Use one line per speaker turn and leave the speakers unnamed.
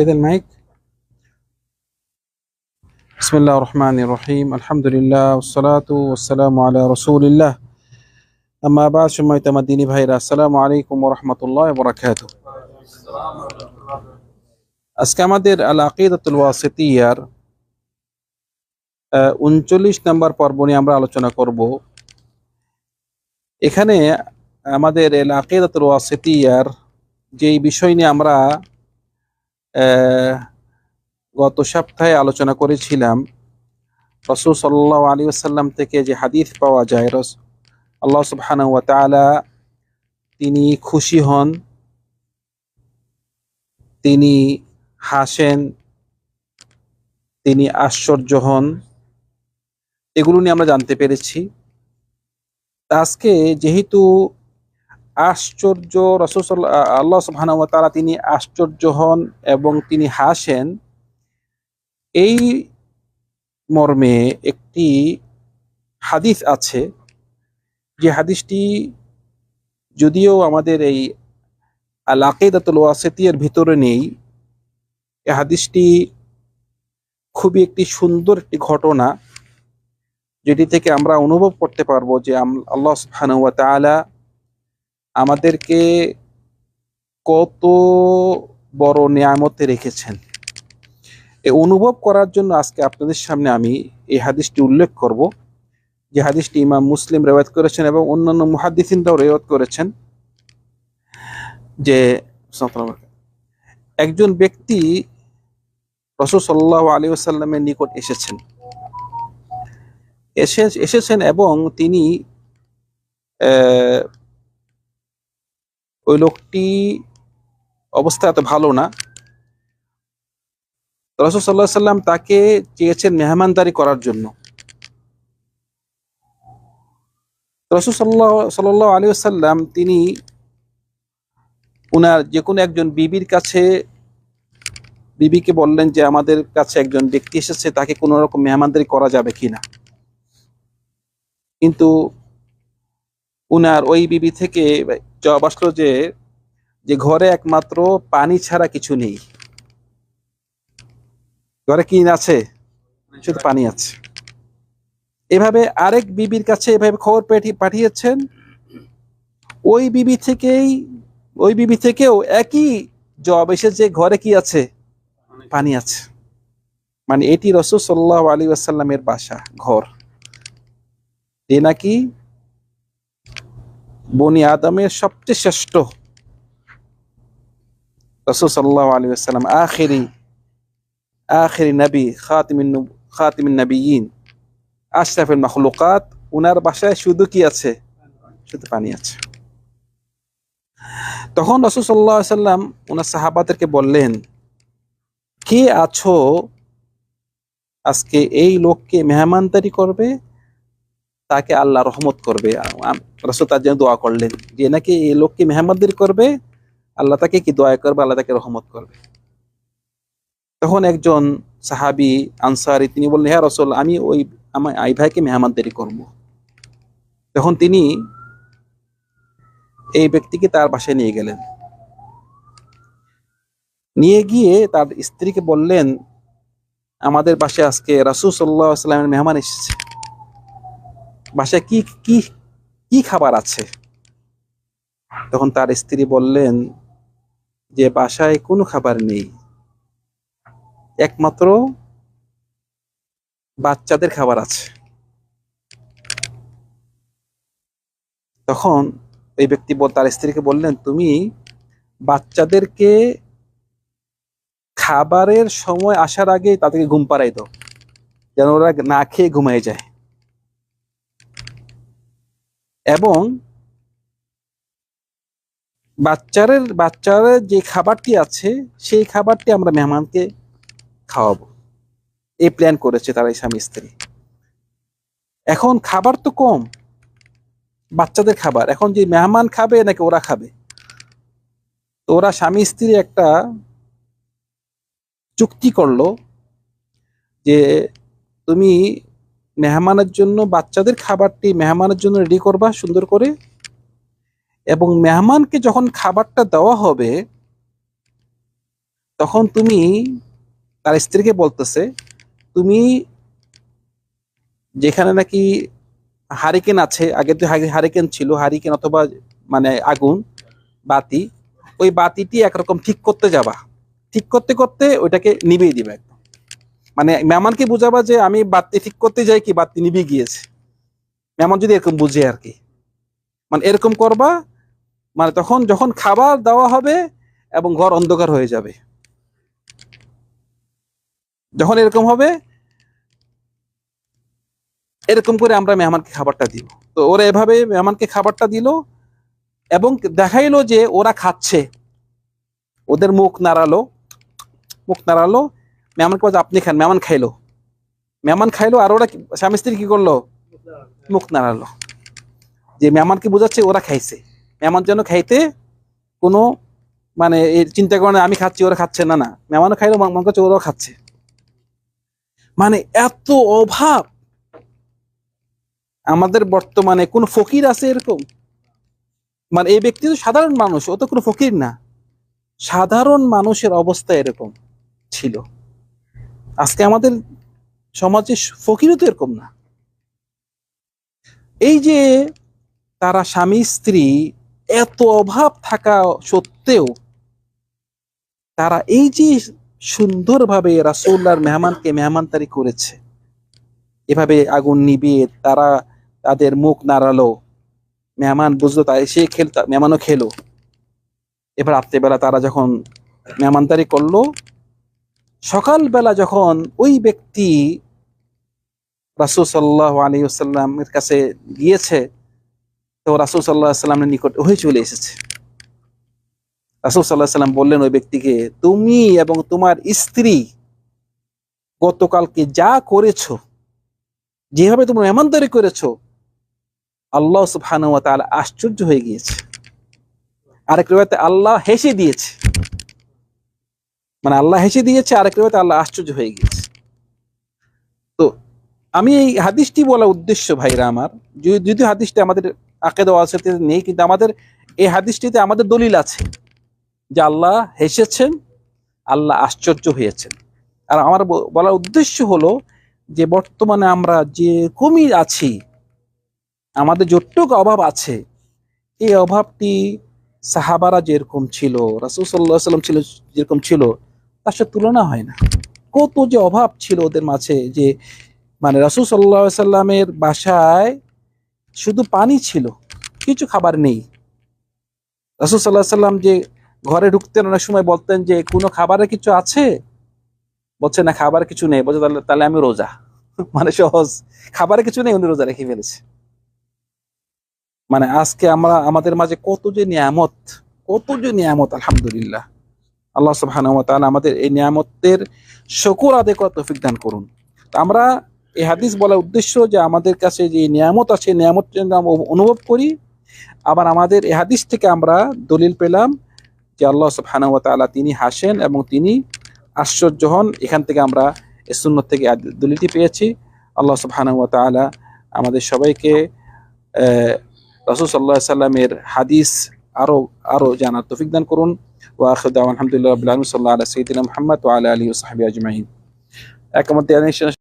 পেতেন মাইক বিসমুল্লাহ রহমান রহিম আলহামদুলিল্লাহ ওসালাত আল্লাহ রসুলিল্লাহ আমাবাদ সময় তোমার দিনী ভাইরা আসসালামু আলাইকুম রহমতুল্লাহ বরাকাত আজকে আমাদের আল আকিদাতুল ওয়াসিতিয়ার উনচল্লিশ নম্বর পর্ব নিয়ে আমরা আলোচনা করব এখানে আমাদের আল আকিদাতুল ওয়াসিতিয়ার যেই বিষয় নিয়ে আমরা গত সপ্তাহে আলোচনা করেছিলাম রসুল সাল্লাহ আলী আসাল্লাম থেকে যে হাদিস পাওয়া যায়, রস, আল্লাহ সুবহানাহু ওয়া তাআলা তিনি খুশি হন, তিনি হাসেন, তিনি আশ্চর্য হন। এগুলো নিয়ে আমরা জানতে পেরেছি। আজকে যেহেতু আশ্চর্য রসুল আল্লাহ সুবহানাহু ওয়া তাআলা তিনি আশ্চর্য হন এবং তিনি হাসেন। এই মর্মে একটি হাদিস আছে, যে হাদিসটি যদিও আমাদের এই আল আকিদাতুল ওয়াসিতিয়ার ভিতরে নেই এই হাদিসটি খুবই একটি সুন্দর একটি ঘটনা, যেটি থেকে আমরা অনুভব করতে পারব যে আল্লাহ সুবহানাহু ওয়া আমাদেরকে কত বড় নিয়ামতে রেখেছেন। এ অনুভব করার জন্য আজকে আপনাদের সামনে আমি এই হাদিসটি উল্লেখ করব। যে হাদিসটি ইমাম মুসলিম রেওয়াত করেছেন এবং অন্যান্য মুহাদ্দিসিনরাও রেওয়াত করেছেন। যে একজন ব্যক্তি রসুল সাল্লাহ আলী আসাল্লামের নিকট এসেছেন। এসে, এসেছেন এবং তিনি ওই লোকটি অবস্থা এত ভালো না। রসুল সাল্লাহ সাল্লাম তাকে চেয়েছেন মেহমানদারি করার জন্য। রসুল সাল্লাহ সাল্লাহ আলী সাল্লাম তিনি উনার যে কোনো একজন বিবির কাছে বিবিকে বললেন যে, আমাদের কাছে একজন ব্যক্তি এসেছে, তাকে কোনো রকম মেহমানদারি করা যাবে কিনা কিন্তু উনার ওই বিবি থেকে জবাব আসলো যে যে ঘরে একমাত্র পানি ছাড়া কিছু নেই। ঘরে কি আছে? শুধু পানি আছে। এভাবে আরেক বিবির কাছে এভাবে খবর পাঠি- পাঠিয়েছেন। ওই বিবি থেকেই ওই বিবি থেকেও একই জবাব এসেছে ঘরে কি আছে? পানি আছে। মানে এটি রসুল সাল্লাহ আলী আসাল্লামের বাসা ঘর। এ নাকি বনি আদমের সবচেয়ে শ্রেষ্ঠ রসুল সাল্লাহ আলী আসাল্লাম আখেরি আখেরি নবী, খাতিমিন খাতিমিন নবীন আশরাফের মখলুকাত, উনার বাসায় শুধু কি আছে? শুধু পানি আছে। তখন রসুল সাল্লাহ সাল্লাম ওনার সাহাবাদেরকে বললেন, কে আছো? আজকে এই লোককে মেহমানদারি করবে তাকে আল্লাহ রহমত করবে। রসুল তার জন্য দোয়া করলেন যে, নাকি এই লোককে মেহমানদারি করবে? আল্লাহ তাকে কি দোয়া করবে? আল্লাহ তাকে রহমত করবে। তখন একজন সাহাবি আনসারি, তিনি বললেন হ্যাঁ রসুল, আমি ওই, আমার আই ভাইকে মেহমানদারি করব। তখন তিনি এই ব্যক্তিকে তার বাসায় নিয়ে গেলেন। নিয়ে গিয়ে তার স্ত্রীকে বললেন, আমাদের বাসায় আজকে রাসুল সাল্লাহ সাল্লামের মেহমান এসেছে। বাসায় কি কি কি খাবার আছে? তখন তার স্ত্রী বললেন যে, বাসায় কোনো খাবার নেই। একমাত্র বাচ্চাদের খাবার আছে। তখন এই ব্যক্তি তার স্ত্রীকে বললেন, তুমি বাচ্চাদেরকে খাবারের সময় আসার আগে তাদেরকে ঘুম পাড়াই দাও। যেন ওরা না খেয়ে ঘুমায় যায়। এবং বাচ্চাদের বাচ্চাদের যে খাবারটি আছে, সেই খাবারটি আমরা মেহমানকে খাওয়াবো। এই প্ল্যান করেছে তারা এই স্বামী স্ত্রী। এখন খাবার তো কম, বাচ্চাদের খাবার। এখন যে মেহমান খাবে, নাকি ওরা খাবে? তো ওরা স্বামী স্ত্রী একটা চুক্তি করল যে, তুমি মেহমানের জন্য বাচ্চাদের খাবারটি মেহমানের জন্য রেডি করবা, সুন্দর করে। এবং মেহমানকে যখন খাবারটা দেওয়া হবে, তখন তুমি তার স্ত্রীকে বলতেছে, তুমি যেখানে নাকি হারিকেন আছে, আগে তো হারিকেন ছিল, হারিকেন অথবা মানে আগুন, বাতি, ওই বাতিটি একরকম ঠিক করতে যাবা। ঠিক করতে করতে ওইটাকে নিভিয়ে দিবে। মানে মেহমানকে বুঝাবা যে আমি বাতি ঠিক করতে যাই কি? বাতি নিভে গিয়েছে। মেহমান যদি এরকম বুঝে আর কি। মানে এরকম করবা মানে তখন যখন খাবার দেওয়া হবে এবং ঘর অন্ধকার হয়ে যাবে। যখন এরকম হবে, এরকম করে আমরা মেহমানকে খাবারটা দিব। তো ওরা এভাবে মেহমানকে খাবারটা দিল এবং দেখাইলো যে ওরা খাচ্ছে। ওদের মুখ নাড়ালো মুখ নাড়ালো মেহমানকে বলছে আপনি খান, মেহমান খাইলো। মেহমান খাইলো আর ওরা স্বামী স্ত্রী কি করল? মুখ নাড়ালো যে মেহমানকে বোঝাচ্ছে, ওরা খাইছে। মেহমান যেন খাইতে কোনো মানে এই চিন্তা করে আমি খাচ্ছি, ওরা খাচ্ছে। না না, মেহমানও খাইলো মনে করছে ওরাও খাচ্ছে। মানে এত অভাব। আমাদের বর্তমানে কোন ফকির আছে এরকম? মানে এই ব্যক্তি তো সাধারণ মানুষ, ও তো কোনো ফকির না। সাধারণ মানুষের অবস্থা এরকম ছিল। আজকে আমাদের সমাজে ফকিরও তো এরকম না। এই যে তারা স্বামী, স্ত্রী এত অভাব থাকা সত্ত্বেও তারা এই যে সুন্দরভাবে রাসৌল্লার মেহমানকে মেহমানতারি করেছে, এভাবে আগুন নিবিয়ে তারা তাদের মুখ নাড়ালো, মেহমান বুঝলো তাই সে খেল, মেহমানও খেলো। এবার রাত্রেবেলা তারা যখন মেহমানদারি করল সকালবেলা যখন ওই ব্যক্তি রাসুল সাল্লাহ আলী সাল্লামের কাছে গিয়েছে, তো রাসুল সাল্লাহ সাল্লামের নিকট হয়ে চলে এসেছে। রাসুল সাল্লাহ সাল্লাম বললেন ওই ব্যক্তিকে, তুমি এবং তোমার স্ত্রী গতকালকে যা করেছ, যেভাবে তুমি মেহমানদারি করেছ, আল্লাহ সুবহানাহু ওয়া তাআলা আশ্চর্য হয়ে গিয়েছে। আরেক রিওয়ায়াতে আল্লাহ হেসে দিয়েছে। মানে আল্লাহ হেসে দিয়েছে, আরেক রিওয়ায়াতে আল্লাহ আশ্চর্য হয়ে গিয়েছে। তো আমি এই হাদিসটি বলা উদ্দেশ্য ভাইরা আমার, যদি- যদিও হাদিসটি আমাদের আকেদা ওয়াসাতে নেই, কিন্তু আমাদের এই হাদিসটিতে আমাদের দলিল আছে যে আল্লাহ হেসেছেন, আল্লাহ আশ্চর্য হয়েছেন। আর আমার বলার উদ্দেশ্য হলো যে বর্তমানে আমরা যে কমই আছি, আমাদের যতটুকু অভাব আছে, এই অভাবটি সাহাবারা যেরকম ছিল, রাসুল সাল্লাহ সাল্লাম ছিল যেরকম ছিল তার সাথে তুলনা হয় না। কত যে অভাব ছিল ওদের মাঝে যে মানে রাসুল সাল্লাহ সাল্লামের বাসায় শুধু পানি ছিল, কিছু খাবার নেই। রাসুল সাল্লাহ সাল্লাম যে ঘরে ঢুকতেন, অনেক সময় বলতেন যে, কোনো খাবারের কিছু আছে? বলছে, না খাবার কিছু নেই। বলছে, তাহলে তাহলে আমি রোজা। মানে সহজ। খাবারের কিছু নেই, উনি রোজা রেখে ফেলেছে। মানে আজকে আমরা, আমাদের মাঝে কত যে নিয়ামত, কত যে নিয়ামত, আলহামদুলিল্লাহ। আল্লাহ সুবহানাহু ওয়া আমাদের এই নিয়ামতের শুকর আদায় করার তৌফিক দান করুন। আমরা এই হাদিস বলার উদ্দেশ্য যে আমাদের কাছে যে নিয়ামত আছে নিয়ামত অনুভব করি। আবার আমাদের এই হাদিস থেকে আমরা দলিল পেলাম যে আল্লাহ তাআলা তিনি হাসেন এবং তিনি আশ্চর্য হন। এখান থেকে আমরা এ সুন্নত থেকে দলিলটি পেয়েছি। আল্লাহ তাআলা আমাদের সবাইকে রাসূল আলাইহি সাল্লামের হাদিস আরও আরও জানার তৌফিক দান করুন। ওয়া আখিরু দাওয়ানা আলহামদুলিল্লাহি রাব্বিল আলামিন সাল্লাল্লাহু আলা সাইয়্যিদিনা মুহাম্মদ ওয়া আলা আলিহি ওয়া সাহবিহি আজমাইন একমত